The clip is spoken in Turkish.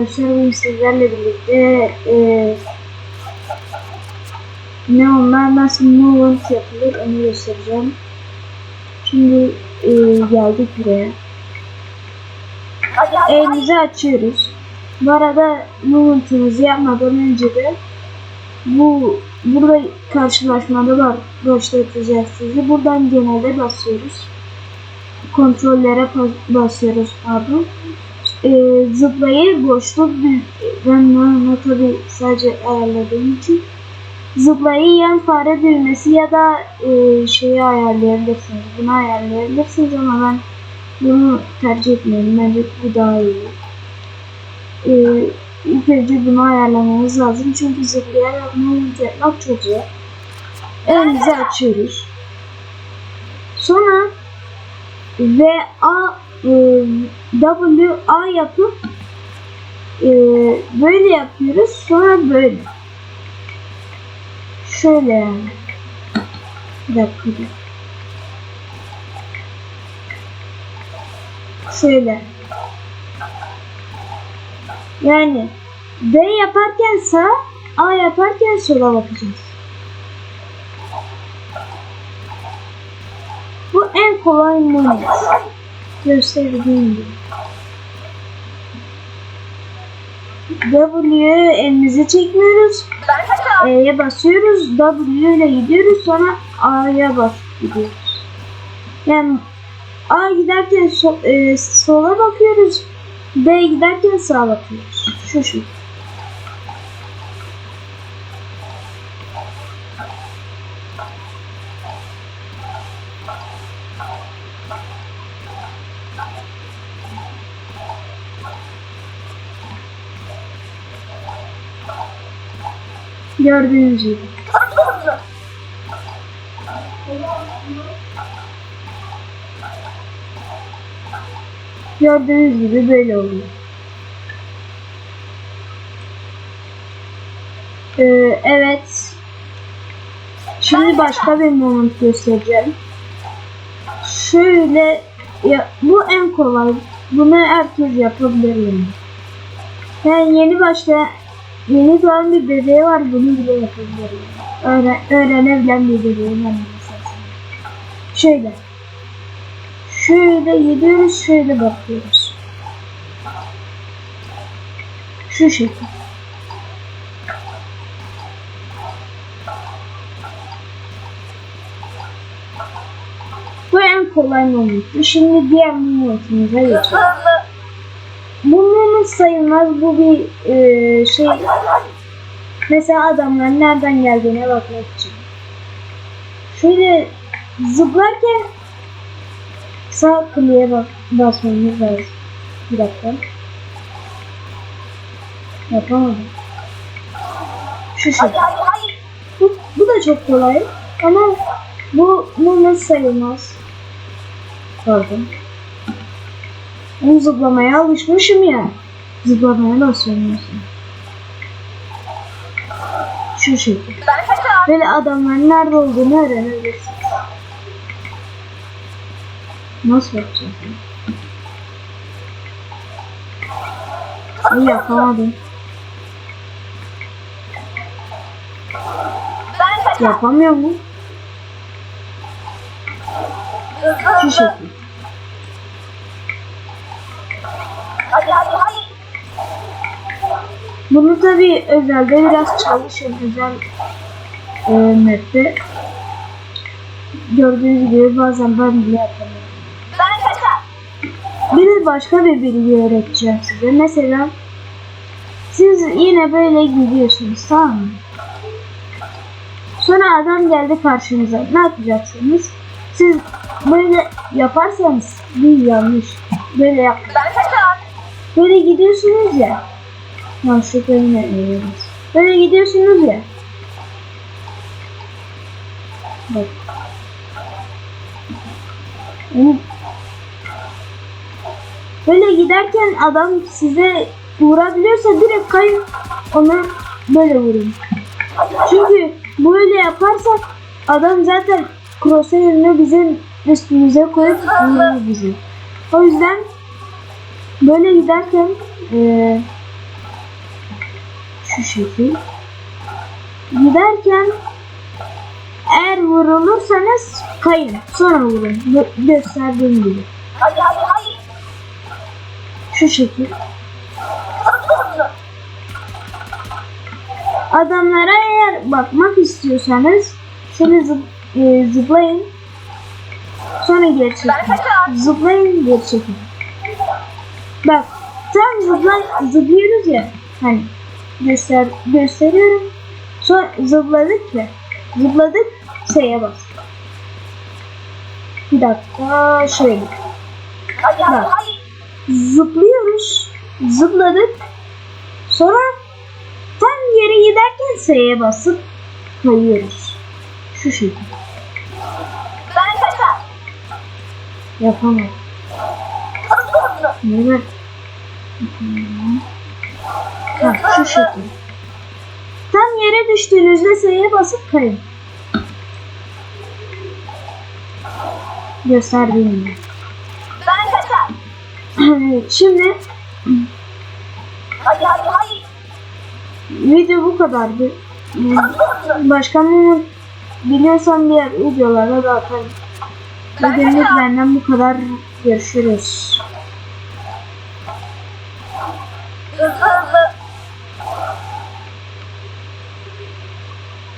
Arkadaşlar sizlerle birlikte e, ne onlar nasıl movement yapılır onu göstereceğim. Şimdi e, geldik buraya. Elimizi açıyoruz. Bu arada movement'ımızı yapmadan önce de bu burada karşılaşmada var başlatacağız sizi. Buradan genelde basıyoruz. Kontrollere basıyoruz pardon e, zıplayı boşluk ben bunu tabi sadece ayarladığım için zıplayı yan fare düğmesi ya da e, şeyi ayarlayabilirsiniz. Bunu ayarlayabilirsiniz ama ben bunu tercih etmiyorum. Bence bu daha iyi. E, ilk önce bunu ayarlamamız lazım. Çünkü zıplayarak movement yapmak çok zor. Elimizi açıyoruz. Sonra V A W A yapıp e, böyle yapıyoruz. Sonra böyle. Şöyle yani. Şöyle. Yani B yaparken sağ, A yaparken sola bakacağız. Bu en kolay movement. Gösterdiğim gibi. Elimizi çekmiyoruz. E'ye basıyoruz. W ile gidiyoruz. Sonra A'ya bas gidiyoruz. Yani A giderken so- e, sola bakıyoruz. B giderken sağa bakıyoruz. Şu şu. Gördüğünüz gibi. Gördüğünüz gibi böyle oluyor. Ee, evet. Şimdi başka bir moment göstereceğim. Şöyle ya, bu en kolay. Bunu herkes yapabilir yani. Yeni başlayan yeni doğan bir bebeği var bunu bile yapabilir. Yani. Öğren, öğrenebilen bir bebeği var. Şöyle. Şöyle gidiyoruz, şöyle bakıyoruz. Şu şekilde. Bu en kolay momentu. Şimdi diğer momentimize geçelim. Bu moment sayılmaz. Bu bir e, şey. Mesela adamların nereden geldiğine bakmak için. Şöyle zıplarken sağ kliğe bak basmamız lazım. Bir dakika. Yapamadım. Şu şey. Bu, bu da çok kolay. Ama bu moment sayılmaz. Pardon. Ben zıplamaya alışmışım ya. Zıplamaya basıyorum mesela. Şu şekilde. Böyle adamların nerede olduğunu öğrenebilirsin. Nasıl yapacağız? İyi yapamadım. Yapamıyor mu? Şu şekilde. Hadi hadi hadi. Bunu tabi özelde biraz çalışın. Özel e, map'te. Gördüğünüz gibi bazen ben bile yapamıyorum. Ben kaçar. Bir de başka bir bilgi öğreteceğim size. Mesela siz yine böyle gidiyorsunuz tamam mı? Sonra adam geldi karşınıza. Ne yapacaksınız? Siz böyle yaparsanız bir yanlış. Böyle yap. Ben kaçar. Böyle gidiyorsunuz ya. Yanlışlıkla yine ediyoruz. Böyle gidiyorsunuz ya. Bak. Böyle giderken adam size vurabiliyorsa direkt kayın ona böyle vurun. Çünkü böyle yaparsak adam zaten crosshair'ını bizim üstümüze koyup vurur bizi. O yüzden böyle giderken eee Şu şekil. Giderken eğer vurulursanız kayın. Sonra vurun. Gö- gösterdiğim gibi. Hadi hadi hadi. Şu şekil. Adamlara eğer bakmak istiyorsanız şöyle zıp, e, zıplayın. Sonra geri çekin. Zıplayın geri çekin. Bak tam zıplay, zıplıyoruz ya. Hani göster, gösteriyorum. Sonra zıpladık ya. Zıpladık S'ye bas. Bir dakika şöyle. Bak. Zıplıyoruz. Zıpladık. Sonra tam yere giderken S'ye basıp kayıyoruz. Şu şekilde. Ben kaçar. Yapamam. Neden? Ha, şu şekilde. Tam yere düştüğünüzde S'ye basıp kayın. Gösterdiğim gibi. Ben kaçar. Şimdi Hadi hadi hadi. video bu kadardı. Hızlı hızlı. Başka ne biliyorsam diğer videolarda da atarım. Bugünlük benden bu kadar. Görüşürüz. Hızlı